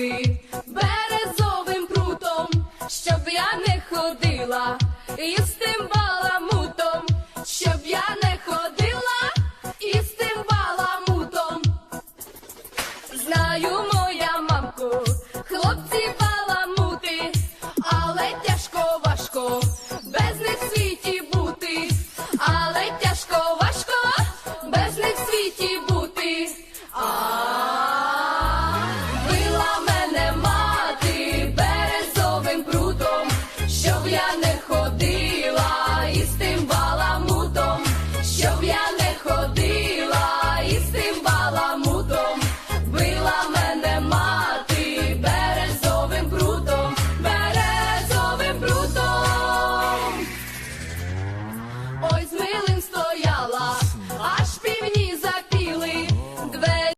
пахти березовим прутом, щоб я не ходила із тим баламутом, щоб я не ходила із тим баламутом. Знаю, я не ходила із тим баламутом, щоб я не ходила.